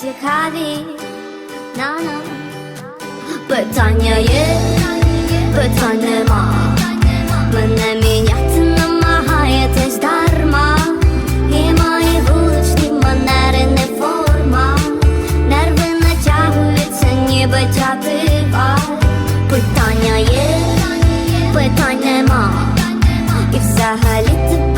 цікаві. На-на. Питання є, питань нема. Мене міняти намагаєтесь дарма. І мої вуличні манери не форма. Нерви натягуються, ніби тятива. Питання є, питань нема. І взагалі тебе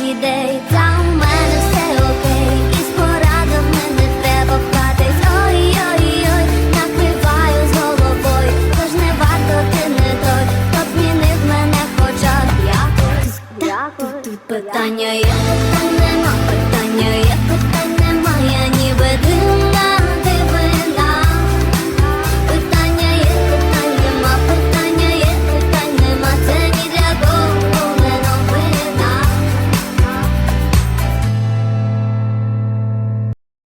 нових ідей, та у мене все окей, і з порадами мене треба вкатись. Ой-ой-ой, накриваю з головою, тож не варто ти не той, хто змінив мене хоча б якось. Тут питання є, нема, питання є.